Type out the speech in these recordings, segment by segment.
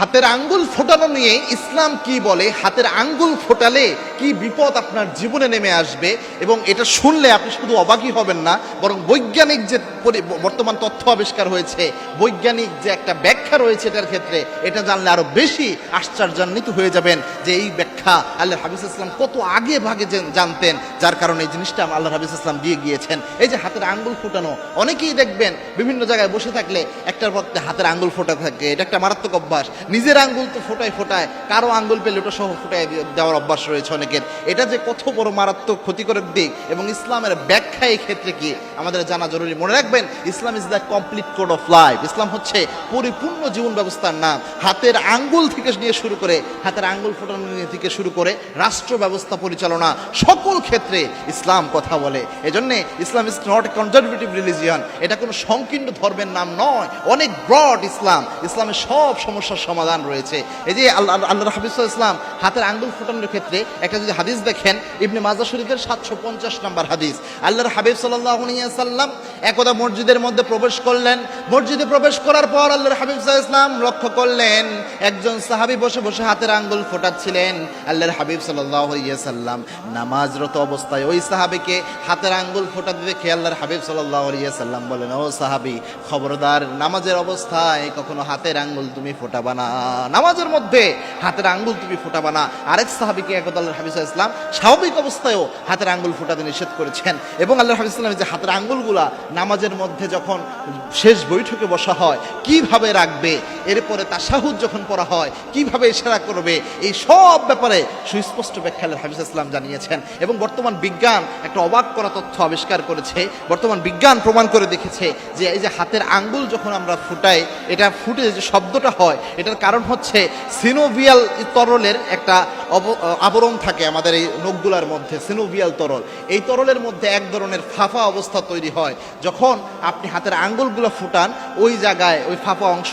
হাতের আঙ্গুল ফোটানো নিয়ে ইসলাম কি বলে? হাতের আঙ্গুল ফোটালে কি বিপদ আপনার জীবনে নেমে আসবে এবং এটা শুনলে আপনি শুধু অবাকই হবেন না, বরং বৈজ্ঞানিক যে বর্তমান তথ্য আবিষ্কার হয়েছে, বৈজ্ঞানিক যে একটা ব্যাখ্যা রয়েছে এটার ক্ষেত্রে, এটা জানলে আরও বেশি আশ্চর্যান্বিত হয়ে যাবেন যে এই ব্যাখ্যা আল্লাহ হাবিজ ইসলাম কত আগে ভাগে জানতেন, যার কারণে এই জিনিসটা আল্লাহ হাবিজ ইসলাম দিয়ে গিয়েছেন। এই যে হাতের আঙ্গুল ফোটানো, অনেকেই দেখবেন বিভিন্ন জায়গায় বসে থাকলে একটার পর হাতের আঙ্গুল ফোটা থাকে, এটা একটা মারাত্মক অভ্যাস। নিজের আঙ্গুল তো ফোটায় ফোটায়, কারও আঙ্গুল পেলে ওটা সহ ফোটায় দেওয়ার অভ্যাস রয়েছে অনেকের এটা যে কত বড় মারাত্মক ক্ষতিকরের দিক এবং ইসলামের ব্যাখ্যা এই ক্ষেত্রে কি, আমাদের জানা জরুরি। মনে রাখবেন, Islam is the complete code of life ইসলাম হচ্ছে পরিপূর্ণ জীবন ব্যবস্থার নাম। হাতের আঙ্গুল থেকে নিয়ে শুরু করে, হাতের আঙ্গুল ফোটানো থেকে শুরু করে রাষ্ট্র ব্যবস্থা পরিচালনা, সকল ক্ষেত্রে ইসলাম কথা বলে। এজন্যে Islam is not a conservative religion এটা কোনো সংকীর্ণ ধর্মের নাম নয়। অনেক ব্রড ইসলাম। ইসলামের সব সমস্যার সমাধান রয়েছে। এই যে আল্লাহ আল্লাহ হাফিজ ইসলাম হাতের আঙ্গুল ফোটানোর ক্ষেত্রে একটা যদি হাদিস দেখেন ইবনে মাজা শরীফের সাতশো পঞ্চাশ নম্বর হাদিস। আল্লাহর হাবিব সাল্লাহ সাল্লাম একদা মসজিদের মধ্যে প্রবেশ করলেন। মসজিদে প্রবেশ করার পর আল্লাহর হাবিব আলাইহি ইসলাম লক্ষ্য করলেন, একজন সাহাবী বসে বসে হাতের আঙ্গুল ফোটাচ্ছিলেন আল্লাহর হাবিব সাল্লাম নামাজরত অবস্থায় ওই সাহাবীকে হাতের আঙ্গুল ফোটাতে দেখে আল্লাহর হাবিব সাল্লাহ সাল্লাম বলেন, ও সাহাবী, খবরদার, নামাজের অবস্থায় কখনো হাতের আঙ্গুল তুমি ফোটাবা না। নামাজের মধ্যে হাতের আঙ্গুল তুমি ফোটাবা না। আরেক সাহাবীকে একদা আল্লাহর হাবিব ইসলাম স্বাভাবিক অবস্থায়ও হাতের আঙ্গুল ফোটাতে নিষেধ করেছেন এবং আল্লাহ হাবিব যে হাতের আঙ্গুলগুলা নামাজের মধ্যে যখন শেষ বৈঠকে বসা হয়, কীভাবে রাখবে? এরপরে তাসাহুদ যখন পড়া হয়, কীভাবে ইশারা করবে? এই সব ব্যাপারে সুস্পষ্ট ব্যাখ্যা হাবিব ইসলাম জানিয়েছেন। এবং বর্তমান বিজ্ঞান একটা অবাক করা তথ্য আবিষ্কার করেছে। বর্তমান বিজ্ঞান প্রমাণ করে দেখেছে যে এই যে হাতের আঙ্গুল যখন আমরা ফুটাই, এটা ফুটে যে শব্দটা হয়, এটার কারণ হচ্ছে সিনোভিয়াল তরলের একটা আবরণ থাকে আমাদের এই নখগুলার মধ্যে সিনোভিয়াল তরল। এই তরলের মধ্যে এক ধরনের ফাফা অবস্থা তৈরি হয় যখন আপনি হাতের আঙ্গুলগুলো ফুটান, ওই জায়গায়, ওই ফাঁপা অংশ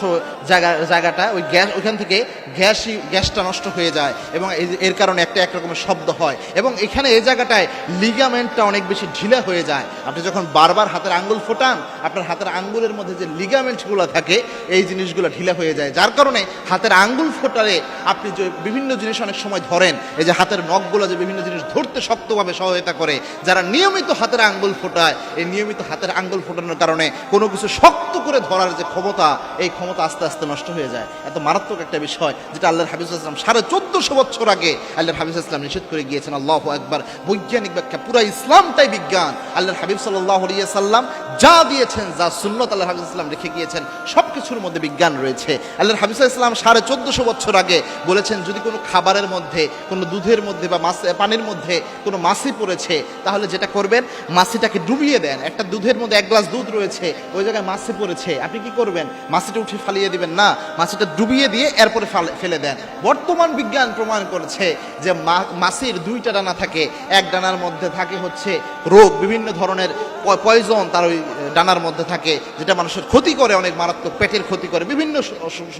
জায়গা, জায়গাটা, ওই গ্যাস, ওইখান থেকে গ্যাসই, গ্যাসটা নষ্ট হয়ে যায় এবং এর কারণে একটা এক রকমের শব্দ হয় এবং এখানে এই জায়গাটায় লিগামেন্টটা অনেক বেশি ঢিলা হয়ে যায়। আপনি যখন বারবার হাতের আঙ্গুল ফোটান, আপনার হাতের আঙ্গুলের মধ্যে যে লিগামেন্টগুলো থাকে, এই জিনিসগুলো ঢিলা হয়ে যায়। যার কারণে হাতের আঙ্গুল ফোটালে আপনি যে বিভিন্ন জিনিস অনেক সময় ধরেন, এই যে হাতের নখগুলো যে বিভিন্ন জিনিস ধরতে শক্তভাবে সহায়তা করে, যারা নিয়মিত হাতের আঙ্গুল ফোটায়, এই নিয়মিত হাতের আঙ্গুল ফোটানোর কারণে কোনো কিছু শক্ত করে ধরার যে ক্ষমতা, এই ক্ষমতা আস্তে আস্তে নষ্ট হয়ে যায়। এত মারাত্মক একটা বিষয় যেটা আল্লাহর হাবিজ ইসলাম সাড়ে চোদ্দশো বছর আগে আল্লাহর হাবিজ ইসলাম নিষেধ করে গিয়েছেন, আল্লাহ একবার বৈজ্ঞানিক ব্যাখ্যা, পুরো ইসলামটাই বিজ্ঞান। আল্লাহর হাবিব সাল্লাহ সাল্লাম যা দিয়েছেন, যা সুন্নত আল্লাহ হাবিজ ইসলাম রেখে গিয়েছেন, সব কিছুর মধ্যে বিজ্ঞান রয়েছে। আল্লাহর হাবিজ ইসলাম সাড়ে চোদ্দশো বছর আগে বলেছেন, যদি কোনো খাবারের মধ্যে, কোনো দুধের মধ্যে বা মাছ, পানির মধ্যে কোনো মাছি পড়েছে, তাহলে যেটা করবেন, মাছিটাকে ডুবিয়ে দেন। একটা দুধের মধ্যে এক গ্লাস দুধ রয়েছে, ওই জায়গায় মাছি পড়েছে। আপনি কি করবেন? মাছিটা উঠে ফালিয়ে দিবেন না, মাছিটা ডুবিয়ে দিয়ে এরপরে ফাল- দেন। বর্তমান বিজ্ঞান প্রমাণ করেছে যে মাছির দুইটা ডানা থাকে। এক ডানার মধ্যে থাকে হচ্ছে রোগ, বিভিন্ন ধরনের পয়জন, তার ওই ডানার মধ্যে থাকে, যেটা মানুষের ক্ষতি করে, অনেক মারাত্মক পেটের ক্ষতি করে, বিভিন্ন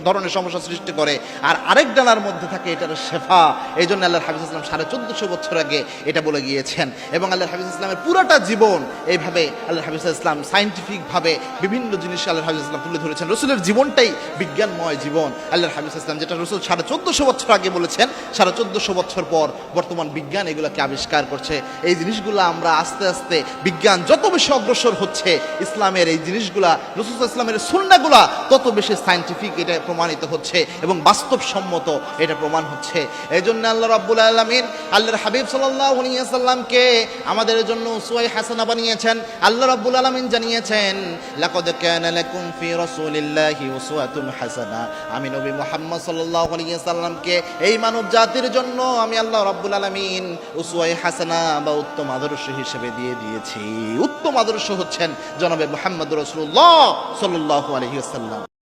ধরনের সমস্যা সৃষ্টি করে। আর আরেক ডানার মধ্যে থাকে, এটার শেফা। এই জন্য আল্লাহ হাফিজ ইসলাম সাড়ে চোদ্দশো বছর আগে এটা বলে গিয়েছেন। এবং আল্লাহ হাফিজ ইসলামের পুরাটা জীবন এইভাবে আল্লাহ হাফিজ ইসলাম সাইন্টিফিকভাবে বিভিন্ন জিনিস আল্লাহ হাফিজ ইসলাম তুলে ধরেছেন। রসুলের জীবনটাই বিজ্ঞানময় জীবন। আল্লাহ হাফিজ ইসলাম যেটা রসুল সাড়ে চোদ্দশো বছর আগে বলেছেন, সাড়ে চোদ্দশো বছর পর বর্তমান বিজ্ঞান এগুলোকে আবিষ্কার করছে। এই জিনিসগুলো আমরা আস্তে আস্তে বিজ্ঞান যত বেশি অগ্রসর হচ্ছে ইসলামের এই জিনিসগুলা রসুল ইসলামের সুন্নাগুলা তত বেশি সাইন্টিফিক এটা প্রমাণিত হচ্ছে এবং বাস্তবসম্মত এটা প্রমাণ হচ্ছে। এই জন্য আল্লাহ রাব্বুল আলমিন, আল্লাহর হাবিব সাল্লামকে আমাদের জন্য উসওয়ায়ে হাসানা বানিয়েছেন। আল্লাহ রাব্বুল আলামিন জানিয়েছেন হাসানা। আমি নবী মুহাম্মদ সাল্লাল্লাহু সাল্লামকে এই মানব জাতির জন্য আমি আল্লাহ রাব্বুল আলামিন উসওয়ায়ে হাসানা বা উত্তম আদর্শ হিসেবে দিয়ে দিয়েছি। উত্তম আদর্শ হচ্ছেন জনাবে মুহাম্মদ রাসূলুল্লাহ সাল্লাল্লাহু আলাইহি ওয়াসাল্লাম